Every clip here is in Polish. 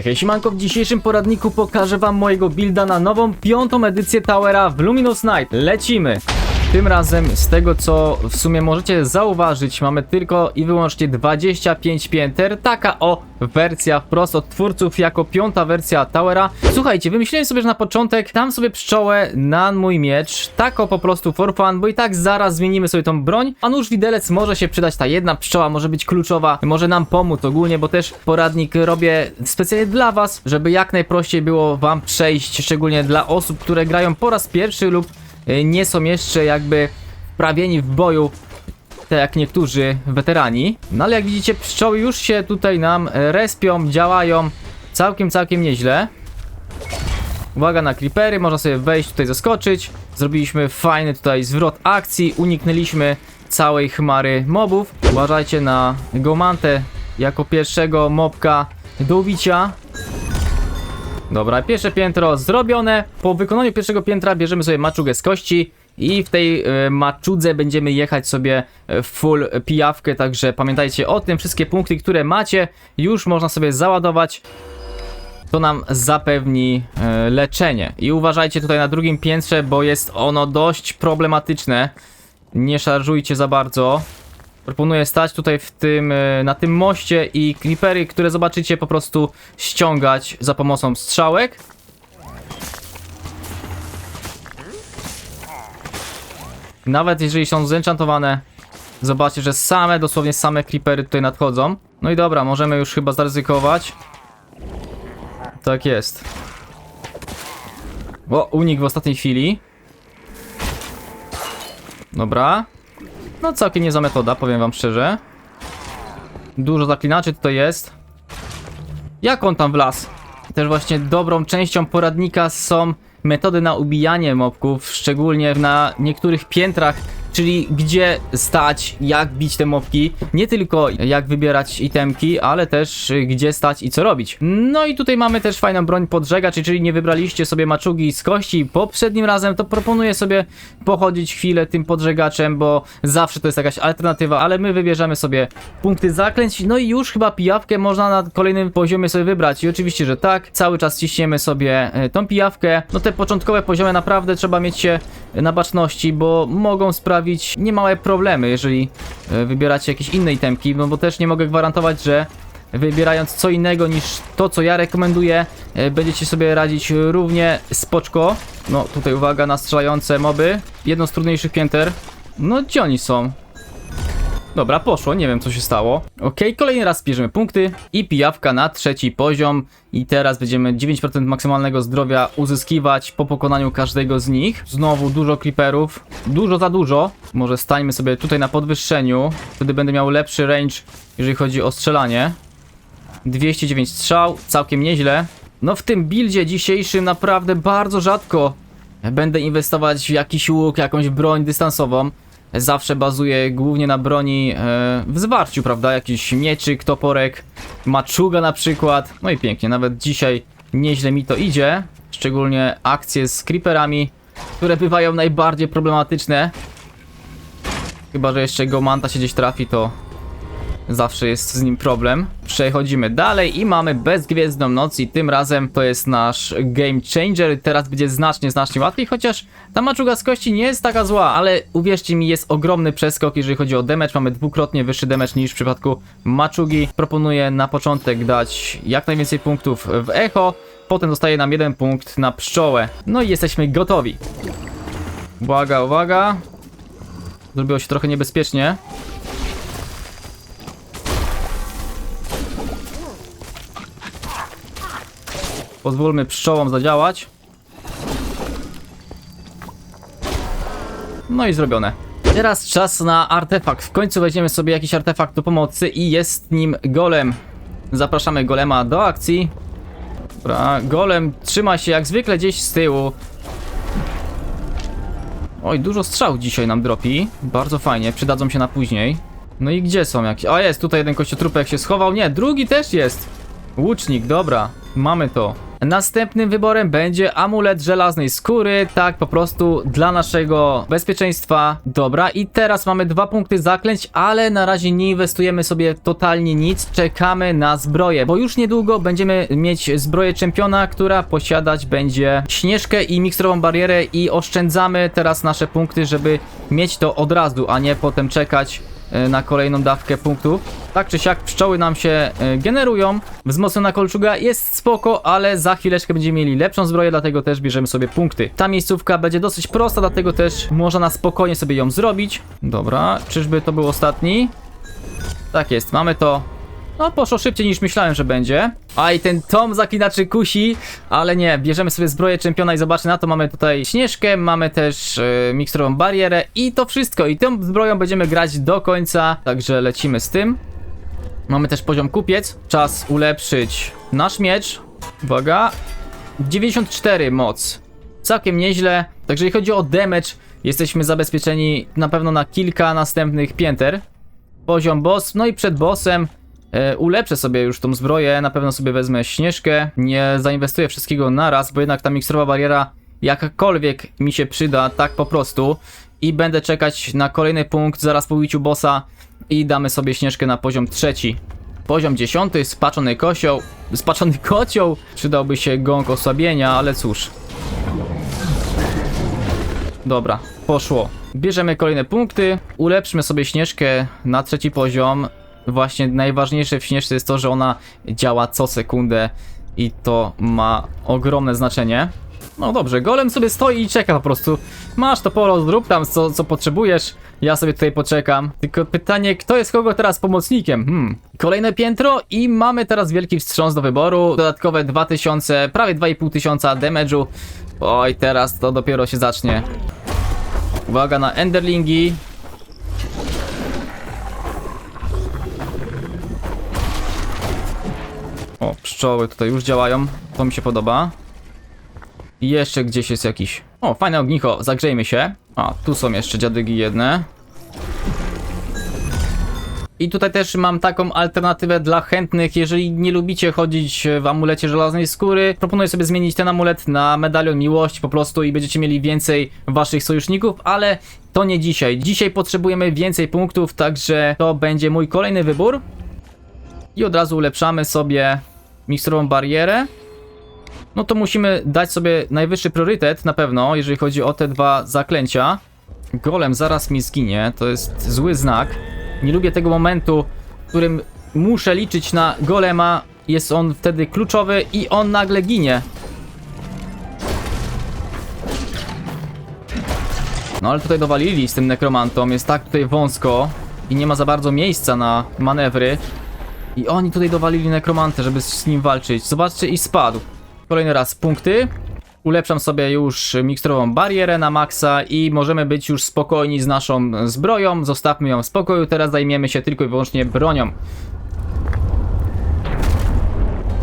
Hej, siemanko, w dzisiejszym poradniku pokażę wam mojego builda na nową, piątą edycję Towera w Luminous Night. Lecimy! Tym razem, z tego co w sumie możecie zauważyć, mamy tylko i wyłącznie 25 pięter. Taka o wersja wprost od twórców jako piąta wersja Towera. Słuchajcie, wymyśliłem sobie, że na początek dam sobie pszczołę na mój miecz. Tako po prostu for fun, bo i tak zaraz zmienimy sobie tą broń. A nóż widelec może się przydać, ta jedna pszczoła może być kluczowa, może nam pomóc ogólnie, bo też poradnik robię specjalnie dla was, żeby jak najprościej było wam przejść, szczególnie dla osób, które grają po raz pierwszy lub nie są jeszcze jakby wprawieni w boju tak jak niektórzy weterani. No ale jak widzicie, pszczoły już się tutaj nam e, respią, działają całkiem, całkiem nieźle. Uwaga na creepery, można sobie wejść tutaj, zaskoczyć. Zrobiliśmy fajny tutaj zwrot akcji, uniknęliśmy całej chmary mobów. Uważajcie na Gomantę jako pierwszego mobka do ubicia. Dobra, pierwsze piętro zrobione. Po wykonaniu pierwszego piętra bierzemy sobie maczugę z kości i w tej e, maczudze będziemy jechać sobie e, full pijawkę, także pamiętajcie o tym, wszystkie punkty, które macie, już można sobie załadować. To nam zapewni e, leczenie. I uważajcie tutaj na drugim piętrze, bo jest ono dość problematyczne. Nie szarżujcie za bardzo. Proponuję stać tutaj w tym, e, na tym moście i creepery, które zobaczycie po prostu ściągać za pomocą strzałek. Nawet jeżeli są zenchantowane, zobaczcie, że same, dosłownie same creepery tutaj nadchodzą. No i dobra, możemy już chyba zaryzykować. Tak jest. O, unik w ostatniej chwili. Dobra. No całkiem niezła metoda, powiem wam szczerze. Dużo zaklinaczy tutaj jest. Jak on tam wlazł? Też właśnie dobrą częścią poradnika są metody na ubijanie mobków, szczególnie na niektórych piętrach, czyli gdzie stać, jak bić te mobki, nie tylko jak wybierać itemki, ale też y, gdzie stać i co robić. No i tutaj mamy też fajną broń podżegacz, czyli nie wybraliście sobie maczugi z kości. Poprzednim razem, to proponuję sobie pochodzić chwilę tym podżegaczem, bo zawsze to jest jakaś alternatywa, ale my wybierzemy sobie punkty zaklęć, no i już chyba pijawkę można na kolejnym poziomie sobie wybrać. I oczywiście, że tak, cały czas ciśniemy sobie e, tą pijawkę, no te początkowe poziomy naprawdę trzeba mieć się na baczności, bo mogą sprawić niemałe problemy, jeżeli e, wybieracie jakieś inne itemki, no bo też nie mogę gwarantować, że wybierając co innego niż to, co ja rekomenduję, e, będziecie sobie radzić równie spoczko. No tutaj uwaga na strzelające moby, jedno z trudniejszych pięter. No gdzie oni są? Dobra, poszło, nie wiem co się stało. Ok, kolejny raz bierzemy punkty i pijawka na trzeci poziom. I teraz będziemy 9% maksymalnego zdrowia uzyskiwać po pokonaniu każdego z nich. Znowu dużo creeperów, dużo za dużo. Może stańmy sobie tutaj na podwyższeniu, wtedy będę miał lepszy range, jeżeli chodzi o strzelanie. 209 strzał, całkiem nieźle. No w tym buildzie dzisiejszym naprawdę bardzo rzadko będę inwestować w jakiś łuk, jakąś broń dystansową. Zawsze bazuję głównie na broni e, w zwarciu, prawda? Jakiś mieczyk, toporek, maczuga na przykład. No i pięknie, nawet dzisiaj nieźle mi to idzie. Szczególnie akcje z creeperami, które bywają najbardziej problematyczne. Chyba, że jeszcze Gomanta się gdzieś trafi, to zawsze jest z nim problem. Przechodzimy dalej i mamy bezgwiezdną noc i tym razem to jest nasz game changer. Teraz będzie znacznie, znacznie łatwiej, chociaż ta maczuga z kości nie jest taka zła, ale uwierzcie mi, jest ogromny przeskok, jeżeli chodzi o damage. Mamy dwukrotnie wyższy damage niż w przypadku maczugi. Proponuję na początek dać jak najwięcej punktów w echo, potem zostaje nam jeden punkt na pszczołę. No i jesteśmy gotowi. Uwaga, uwaga. Zrobiło się trochę niebezpiecznie. Pozwólmy pszczołom zadziałać. No i zrobione. Teraz czas na artefakt. W końcu weźmiemy sobie jakiś artefakt do pomocy i jest nim golem. Zapraszamy golema do akcji. Dobra, golem trzyma się jak zwykle gdzieś z tyłu. Oj, dużo strzał dzisiaj nam dropi. Bardzo fajnie, przydadzą się na później. No i gdzie są jakieś? O, jest tutaj jeden kościotrupek się schował. Nie, drugi też jest. Łucznik, dobra. Mamy to. Następnym wyborem będzie amulet żelaznej skóry, tak po prostu dla naszego bezpieczeństwa. Dobra, i teraz mamy dwa punkty zaklęć, ale na razie nie inwestujemy sobie totalnie nic, czekamy na zbroję, bo już niedługo będziemy mieć zbroję czempiona, która posiadać będzie śnieżkę i mikstrową barierę i oszczędzamy teraz nasze punkty, żeby mieć to od razu, a nie potem czekać na kolejną dawkę punktów. Tak czy siak pszczoły nam się e, generują. Wzmocniona kolczuga jest spoko, ale za chwileczkę będziemy mieli lepszą zbroję, dlatego też bierzemy sobie punkty. Ta miejscówka będzie dosyć prosta, dlatego też można na spokojnie sobie ją zrobić. Dobra, czyżby to był ostatni? Tak jest, mamy to. No, poszło szybciej niż myślałem, że będzie. A i ten tom zaklinaczy kusi, ale nie, bierzemy sobie zbroję czempiona i zobaczcie na to, mamy tutaj śnieżkę, mamy też yy, mikstrową barierę i to wszystko. I tą zbroją będziemy grać do końca, także lecimy z tym. Mamy też poziom kupiec, czas ulepszyć nasz miecz. Uwaga, 94 moc. Całkiem nieźle. Także jeśli chodzi o damage, jesteśmy zabezpieczeni na pewno na kilka następnych pięter. Poziom boss, no i przed bossem ulepszę sobie już tą zbroję, na pewno sobie wezmę śnieżkę, nie zainwestuję wszystkiego naraz, bo jednak ta mikstrowa bariera jakakolwiek mi się przyda, tak po prostu. I będę czekać na kolejny punkt zaraz po ubiciu bossa i damy sobie śnieżkę na poziom trzeci. Poziom dziesiąty, spaczony kocioł, spaczony kocioł, przydałby się gąk osłabienia, ale cóż. Dobra, poszło. Bierzemy kolejne punkty, ulepszmy sobie śnieżkę na trzeci poziom. Właśnie najważniejsze w śnieżce jest to, że ona działa co sekundę i to ma ogromne znaczenie. No dobrze, golem sobie stoi i czeka po prostu. Masz to polo, zrób tam co, co potrzebujesz. Ja sobie tutaj poczekam. Tylko pytanie, kto jest kogo teraz pomocnikiem? Hmm. Kolejne piętro i mamy teraz wielki wstrząs do wyboru. Dodatkowe 2000, prawie 2500 damage'u. Oj, teraz to dopiero się zacznie. Uwaga na enderlingi. O, pszczoły tutaj już działają. To mi się podoba. I jeszcze gdzieś jest jakiś... O, fajne ognicho, zagrzejmy się. A, tu są jeszcze dziadygi jedne. I tutaj też mam taką alternatywę dla chętnych, jeżeli nie lubicie chodzić w amulecie żelaznej skóry, proponuję sobie zmienić ten amulet na medalion miłości po prostu i będziecie mieli więcej waszych sojuszników, ale to nie dzisiaj. Dzisiaj potrzebujemy więcej punktów, także to będzie mój kolejny wybór. I od razu ulepszamy sobie mikstrową barierę. No to musimy dać sobie najwyższy priorytet na pewno, jeżeli chodzi o te dwa zaklęcia. Golem zaraz mi zginie, to jest zły znak. Nie lubię tego momentu, w którym muszę liczyć na golema. Jest on wtedy kluczowy i on nagle ginie. No ale tutaj dowalili z tym nekromantą, jest tak tutaj wąsko i nie ma za bardzo miejsca na manewry. I oni tutaj dowalili nekromantę, żeby z nim walczyć. Zobaczcie i spadł. Kolejny raz punkty. Ulepszam sobie już mikstrową barierę na maksa i możemy być już spokojni z naszą zbroją. Zostawmy ją w spokoju, teraz zajmiemy się tylko i wyłącznie bronią.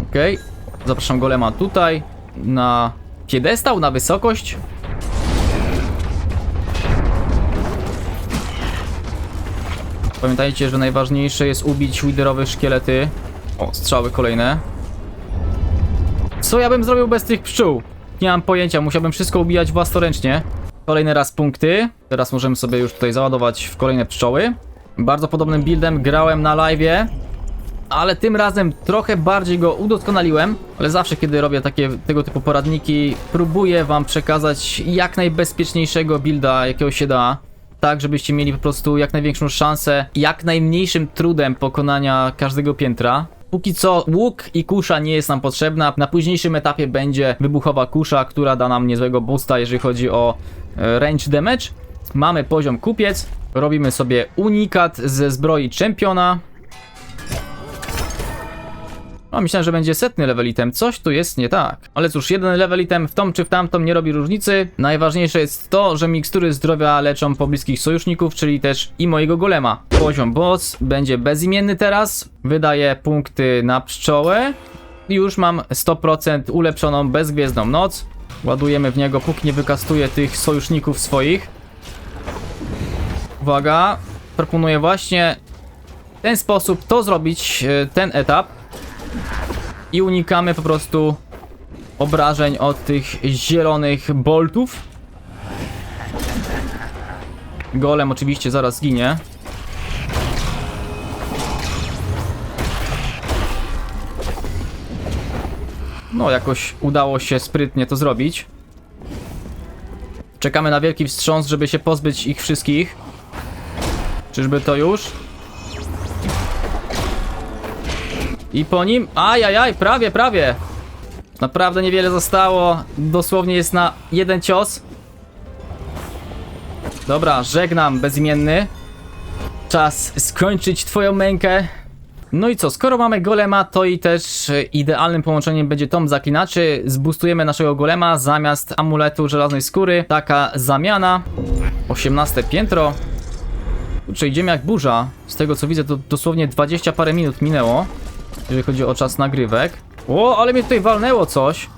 Okej, zapraszam golema tutaj na piedestał, na wysokość. Pamiętajcie, że najważniejsze jest ubić liderowe szkielety. O, strzały kolejne. Co ja bym zrobił bez tych pszczół? Nie mam pojęcia, musiałbym wszystko ubijać własnoręcznie. Kolejny raz punkty. Teraz możemy sobie już tutaj załadować w kolejne pszczoły. Bardzo podobnym buildem grałem na live'ie. Ale tym razem trochę bardziej go udoskonaliłem. Ale zawsze kiedy robię takie tego typu poradniki, próbuję wam przekazać jak najbezpieczniejszego builda, jakiego się da. Tak, żebyście mieli po prostu jak największą szansę, jak najmniejszym trudem pokonania każdego piętra. Póki co łuk i kusza nie jest nam potrzebna. Na późniejszym etapie będzie wybuchowa kusza, która da nam niezłego boosta, jeżeli chodzi o e, range damage. Mamy poziom kupiec. Robimy sobie unikat ze zbroi czempiona. A myślałem, że będzie setny level item. Coś tu jest nie tak. Ale cóż, jeden level item w tą czy w tamtą nie robi różnicy. Najważniejsze jest to, że mikstury zdrowia leczą pobliskich sojuszników, czyli też i mojego golema. Poziom boss będzie bezimienny teraz. Wydaje punkty na pszczołę. Już mam 100% ulepszoną bezgwiezdną noc. Ładujemy w niego, póki nie wykastuje tych sojuszników swoich. Uwaga, proponuję właśnie w ten sposób to zrobić, e, ten etap. I unikamy po prostu obrażeń od tych zielonych boltów. Golem oczywiście zaraz zginie. No, jakoś udało się sprytnie to zrobić. Czekamy na wielki wstrząs, żeby się pozbyć ich wszystkich. Czyżby to już? I po nim... Ajajaj, prawie, prawie. Naprawdę niewiele zostało. Dosłownie jest na jeden cios. Dobra, żegnam bezimienny. Czas skończyć twoją mękę. No i co, skoro mamy golema, to i też idealnym połączeniem będzie tom zaklinaczy. Zbustujemy naszego golema zamiast amuletu żelaznej skóry. Taka zamiana. 18 piętro. Kurczę, idziemy jak burza. Z tego co widzę, to dosłownie 20 parę minut minęło. Jeżeli chodzi o czas nagrywek. O, ale mnie tutaj walnęło coś.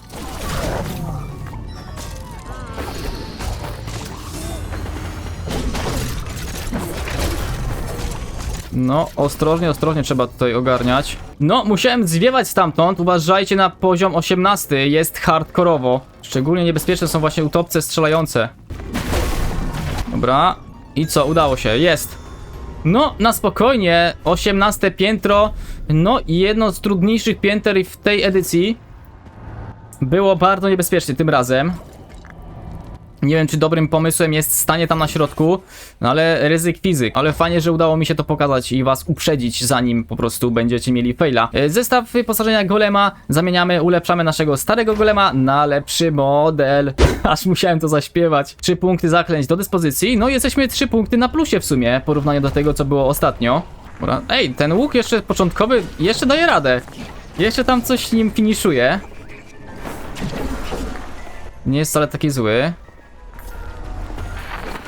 No, ostrożnie, ostrożnie trzeba tutaj ogarniać. No, musiałem zwiewać stamtąd. Uważajcie na poziom 18. Jest hardkorowo. Szczególnie niebezpieczne są właśnie utopce strzelające. Dobra. I co? Udało się. Jest. No, na spokojnie. 18 piętro. No i jedno z trudniejszych pięter w tej edycji. Było bardzo niebezpiecznie tym razem. Nie wiem, czy dobrym pomysłem jest stanie tam na środku, no ale ryzyk fizyk. Ale fajnie, że udało mi się to pokazać i was uprzedzić, zanim po prostu będziecie mieli faila. E, Zestaw wyposażenia golema zamieniamy, ulepszamy naszego starego golema na lepszy model. Aż musiałem to zaśpiewać. Trzy punkty zaklęć do dyspozycji, no i jesteśmy trzy punkty na plusie w sumie, w porównaniu do tego, co było ostatnio. Dobra. Ej, ten łuk jeszcze początkowy, jeszcze daje radę. Jeszcze tam coś nim finiszuje. Nie jest wcale taki zły.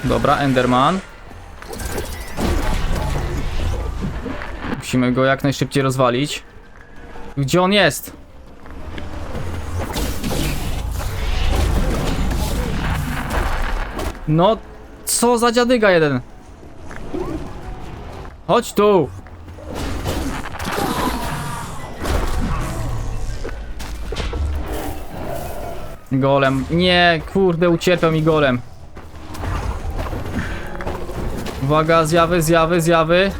Dobra, Enderman. Musimy go jak najszybciej rozwalić. Gdzie on jest? No, co za dziadyga jeden? Chodź tu! Golem. Nie, kurde, ucierpiał mi golem. Uwaga, zjawy, zjawy, zjawy.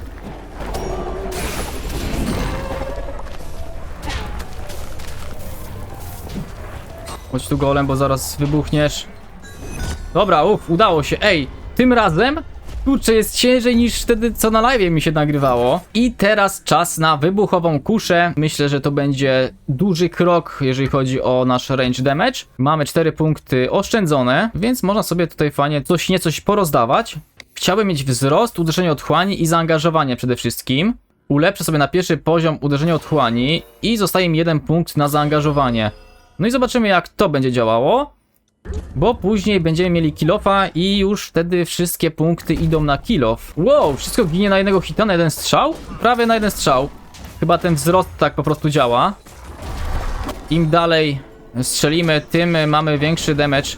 Chodź tu golem, bo zaraz wybuchniesz. Dobra, uff, udało się. Ej, tym razem Kurczę, jest ciężej niż wtedy, co na live mi się nagrywało. I teraz czas na wybuchową kuszę. Myślę, że to będzie duży krok, jeżeli chodzi o nasz range damage. Mamy 4 punkty oszczędzone, więc można sobie tutaj fajnie coś niecoś porozdawać. Chciałbym mieć wzrost, uderzenie otchłani i zaangażowanie przede wszystkim. Ulepszę sobie na pierwszy poziom uderzenie otchłani i zostaje mi jeden punkt na zaangażowanie. No i zobaczymy jak to będzie działało. Bo później będziemy mieli kilofa i już wtedy wszystkie punkty idą na kilof. Wow, wszystko ginie na jednego hita, na jeden strzał? Prawie na jeden strzał. Chyba ten wzrost tak po prostu działa. Im dalej strzelimy, tym mamy większy damage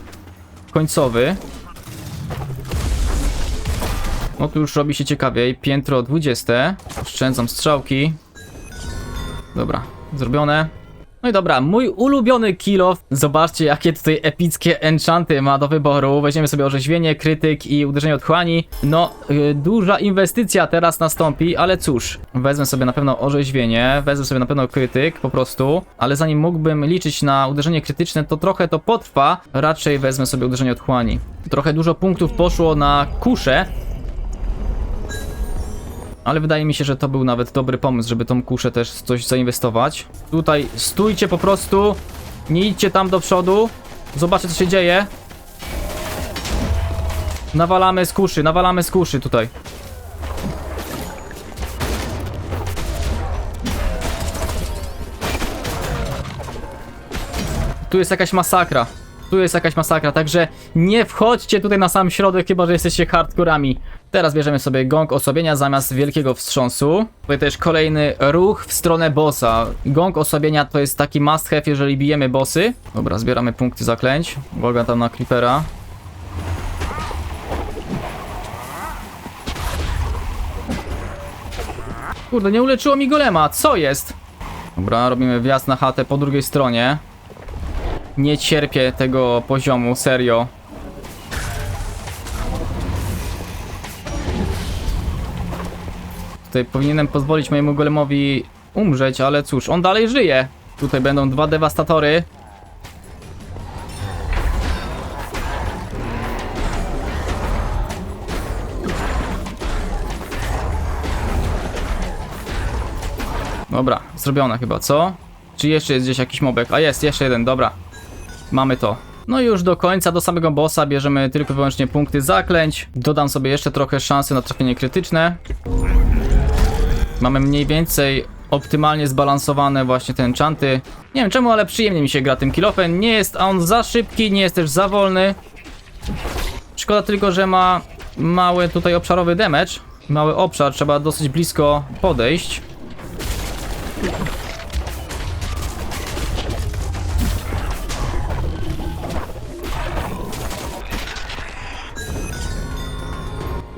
końcowy. No tu już robi się ciekawiej. Piętro 20. Oszczędzam strzałki. Dobra, zrobione. No i dobra, mój ulubiony kill off. Zobaczcie, jakie tutaj epickie enchanty ma do wyboru. Weźmiemy sobie orzeźwienie, krytyk i uderzenie otchłani. No, yy, duża inwestycja teraz nastąpi, ale cóż. Wezmę sobie na pewno orzeźwienie, wezmę sobie na pewno krytyk, po prostu. Ale zanim mógłbym liczyć na uderzenie krytyczne, to trochę to potrwa. Raczej wezmę sobie uderzenie otchłani. Trochę dużo punktów poszło na kuszę. Ale wydaje mi się, że to był nawet dobry pomysł, żeby tą kuszę też coś zainwestować. Tutaj stójcie po prostu. Nie idźcie tam do przodu. Zobaczcie, co się dzieje. Nawalamy z kuszy, nawalamy z kuszy tutaj. Tu jest jakaś masakra. Tu jest jakaś masakra, także nie wchodźcie tutaj na sam środek, chyba że jesteście hardkorami. Teraz bierzemy sobie gong osłabienia zamiast wielkiego wstrząsu. Tutaj też kolejny ruch w stronę bossa. Gong osłabienia to jest taki must have, jeżeli bijemy bossy. Dobra, zbieramy punkty zaklęć. Uwaga tam na creepera. Kurde, nie uleczyło mi golema, co jest? Dobra, robimy wjazd na chatę po drugiej stronie. Nie cierpię tego poziomu, serio. Tutaj powinienem pozwolić mojemu golemowi umrzeć, ale cóż, on dalej żyje. Tutaj będą dwa dewastatory. Dobra, zrobione chyba, co? Czy jeszcze jest gdzieś jakiś mobek? A jest, jeszcze jeden, dobra. Mamy to. No i już do końca, do samego bossa bierzemy tylko i wyłącznie punkty zaklęć. Dodam sobie jeszcze trochę szansy na trafienie krytyczne. Mamy mniej więcej optymalnie zbalansowane właśnie te enchanty. Nie wiem czemu, ale przyjemnie mi się gra tym kilofem. Nie jest on za szybki, nie jest też za wolny. Szkoda tylko, że ma mały tutaj obszarowy damage. Mały obszar, trzeba dosyć blisko podejść.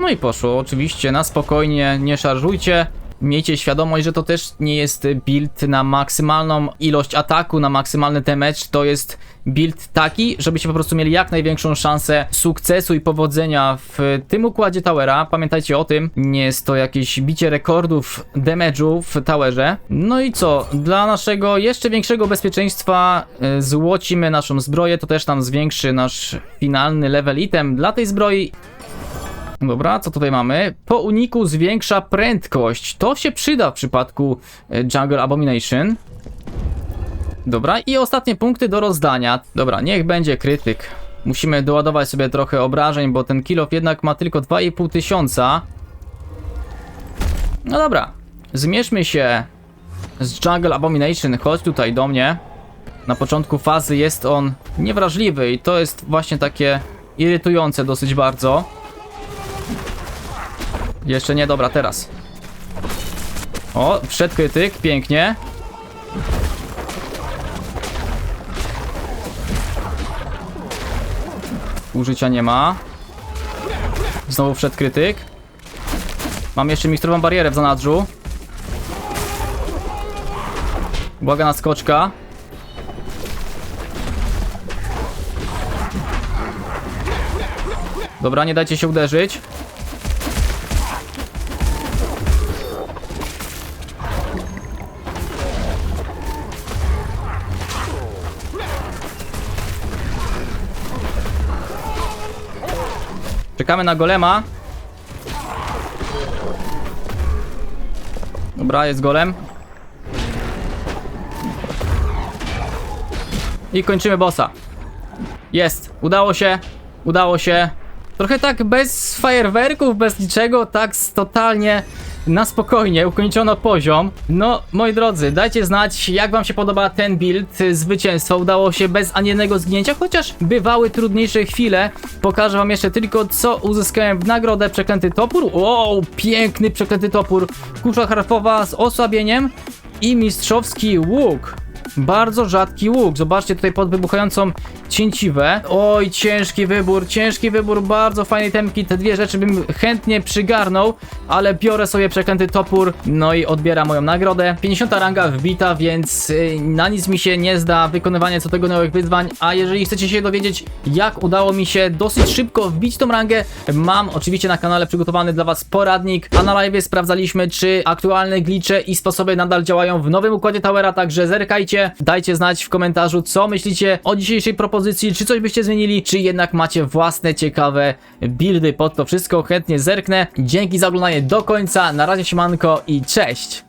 No i poszło, oczywiście na spokojnie, nie szarżujcie. Miejcie świadomość, że to też nie jest build na maksymalną ilość ataku, na maksymalny damage. To jest build taki, żebyście po prostu mieli jak największą szansę sukcesu i powodzenia w tym układzie towera. Pamiętajcie o tym, nie jest to jakieś bicie rekordów damage'u w towerze. No i co, dla naszego jeszcze większego bezpieczeństwa y, złocimy naszą zbroję, to też nam zwiększy nasz finalny level item dla tej zbroi Dobra, co tutaj mamy? Po uniku zwiększa prędkość. To się przyda w przypadku e, Jungle Abomination. Dobra, i ostatnie punkty do rozdania. Dobra, niech będzie krytyk. Musimy doładować sobie trochę obrażeń, bo ten kill jednak ma tylko 2,5 tysiąca. No dobra, zmierzmy się z Jungle Abomination. Chodź tutaj do mnie. Na początku fazy jest on niewrażliwy i to jest właśnie takie irytujące dosyć bardzo. Jeszcze nie, dobra, teraz. O, wszedł krytyk, pięknie. Użycia nie ma. Znowu wszedł krytyk. Mam jeszcze mistrową barierę w zanadrzu. Błaga na skoczka. Dobra, nie dajcie się uderzyć. Czekamy na golema. Dobra, jest golem. I kończymy bossa. Jest, udało się, udało się. Trochę tak bez fajerwerków, bez niczego, tak totalnie na spokojnie ukończono poziom. No, moi drodzy, dajcie znać, jak wam się podoba ten build. Zwycięstwo udało się bez ani jednego zginięcia, chociaż bywały trudniejsze chwile. Pokażę wam jeszcze tylko, co uzyskałem w nagrodę. Przeklęty topór. Wow, piękny przeklęty topór. Kusza harfowa z osłabieniem i mistrzowski łuk. Bardzo rzadki łuk. Zobaczcie tutaj pod wybuchającą cięciwę. Oj, ciężki wybór, ciężki wybór, bardzo fajnej temki. Te dwie rzeczy bym chętnie przygarnął, ale biorę sobie przeklęty topór, no i odbieram moją nagrodę. 50 ranga wbita, więc y, na nic mi się nie zda wykonywanie co tego nowych wyzwań, a jeżeli chcecie się dowiedzieć, jak udało mi się dosyć szybko wbić tą rangę, mam oczywiście na kanale przygotowany dla was poradnik, a na live sprawdzaliśmy, czy aktualne glicze i sposoby nadal działają w nowym układzie Towera, także zerkajcie, dajcie znać w komentarzu, co myślicie o dzisiejszej propozycji, czy coś byście zmienili, czy jednak macie własne ciekawe buildy pod to wszystko, chętnie zerknę. Dzięki za oglądanie do końca, na razie siemanko i cześć!